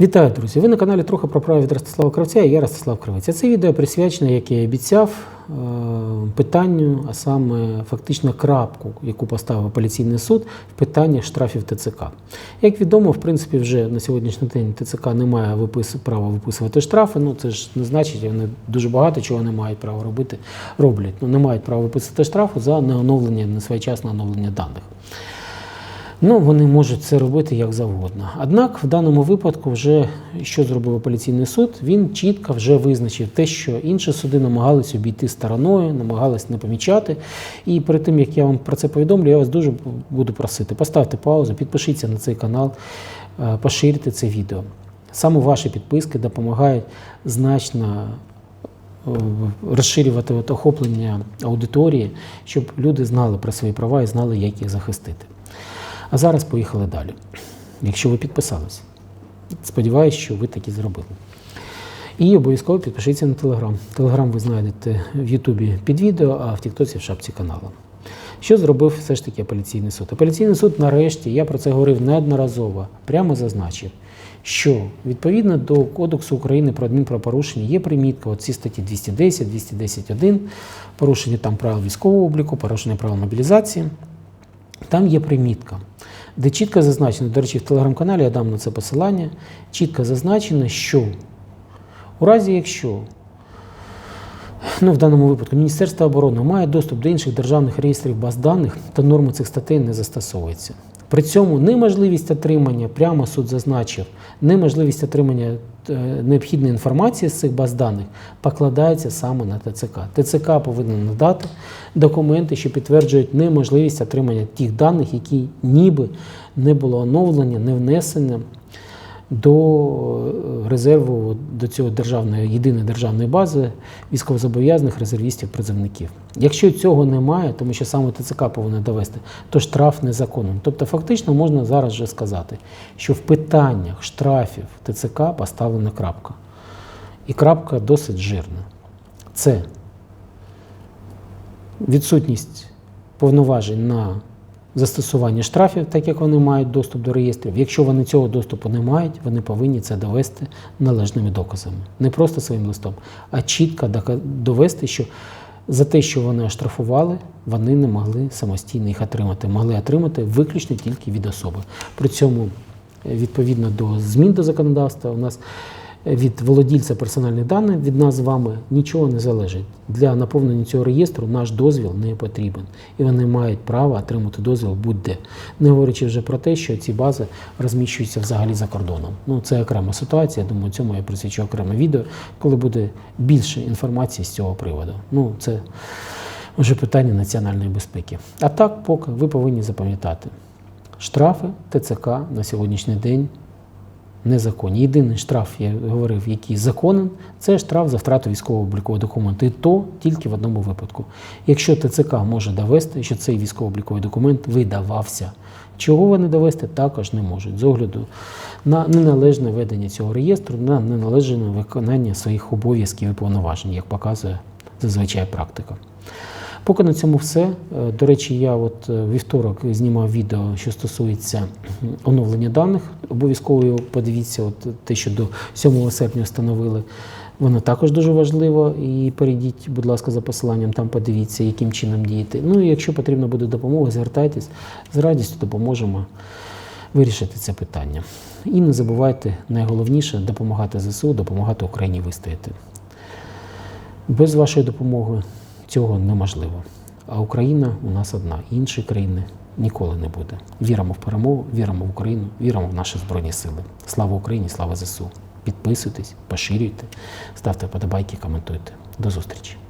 Вітаю, друзі! Ви на каналі трохи про право від Ростислава Кравця і я Ростислав Кравець. Це відео присвячене, як я і обіцяв, е, питанню, а саме фактично крапку, яку поставив апеляційний суд в питаннях штрафів ТЦК. Як відомо, в принципі, вже на сьогоднішній день ТЦК не має випис... права виписувати штрафи. Ну це ж не значить, вони дуже багато чого не мають права робити, роблять. Ну не мають права виписати штрафу за неоновлення, несвоєчасне оновлення даних. Ну, вони можуть це робити як завгодно. Однак в даному випадку, вже що зробив апеляційний суд, він чітко вже визначив те, що інші суди намагались обійти стороною, намагались не помічати. І перед тим як я вам про це повідомлю, я вас дуже буду просити. Поставте паузу, підпишіться на цей канал, е, поширте це відео. Саме ваші підписки допомагають значно е, розширювати охоплення аудиторії, щоб люди знали про свої права і знали, як їх захистити. А зараз поїхали далі. Якщо ви підписались, сподіваюся, що ви таки зробили. І обов'язково підпишіться на Телеграм. Телеграм ви знайдете в Ютубі під відео, а в Тіктоці в шапці каналу. Що зробив все ж таки апеляційний суд? Апеляційний суд, нарешті, я про це говорив неодноразово, прямо зазначив, що відповідно до Кодексу України про адмінправопорушення є примітка, оці статті 210, 210.1, порушення там правил військового обліку, порушення правил мобілізації. Там є примітка, де чітко зазначено, до речі, в телеграм-каналі я дам на це посилання, чітко зазначено, що у разі, якщо ну, в даному випадку Міністерство оборони має доступ до інших державних реєстрів баз даних, то норми цих статей не застосовуються. При цьому неможливість отримання, прямо суд зазначив, неможливість отримання е, необхідної інформації з цих баз даних покладається саме на ТЦК. ТЦК повинен надати документи, що підтверджують неможливість отримання тих даних, які ніби не було оновлення, не внесено до е, резерву до цього державної єдиної державної бази військовозобов'язаних резервістів призовників. Якщо цього немає, тому що саме ТЦК повинен довести, то штраф незаконний. Тобто, фактично можна зараз вже сказати, що в питаннях штрафів ТЦК поставлена крапка. І крапка досить жирна. Це відсутність повноважень на застосування штрафів, так як вони мають доступ до реєстрів. Якщо вони цього доступу не мають, вони повинні це довести належними доказами. Не просто своїм листом, а чітко довести, що за те, що вони оштрафували, вони не могли самостійно їх отримати. Могли отримати виключно тільки від особи. При цьому, е, відповідно до змін до законодавства, у нас від володільця персональних даних від нас з вами нічого не залежить. Для наповнення цього реєстру наш дозвіл не потрібен, і вони мають право отримати дозвіл будь-де. Не говорячи вже про те, що ці бази розміщуються взагалі за кордоном. Ну це окрема ситуація. Думаю, цьому я присвячу окреме відео, коли буде більше інформації з цього приводу. Ну це вже питання національної безпеки. А так, поки ви повинні запам'ятати штрафи ТЦК на сьогоднішній день незаконні. Єдиний штраф, я говорив, який законен, це штраф за втрату військового облікового документу. І то тільки в одному випадку. Якщо ТЦК може довести, що цей військово-обліковий документ видавався, чого вони довести також не можуть з огляду на неналежне ведення цього реєстру, на неналежне виконання своїх обов'язків і повноважень, як показує зазвичай практика. Поки на цьому все. Е, До речі, я от е, вівторок знімав відео, що стосується оновлення даних. Обов'язково подивіться, от те, що до 7 серпня встановили. Воно також дуже важливо. І перейдіть, будь ласка, за посиланням, там подивіться, яким чином діяти. Ну і якщо потрібна буде допомога, звертайтесь з радістю допоможемо вирішити це питання. І не забувайте найголовніше допомагати ЗСУ, допомагати Україні вистояти. Без вашої допомоги цього неможливо. А Україна у нас одна, інші країни ніколи не буде. Віримо в перемогу, віримо в Україну, віримо в наші Збройні Сили. Слава Україні, слава ЗСУ. Підписуйтесь, поширюйте, ставте подобайки, коментуйте. До зустрічі!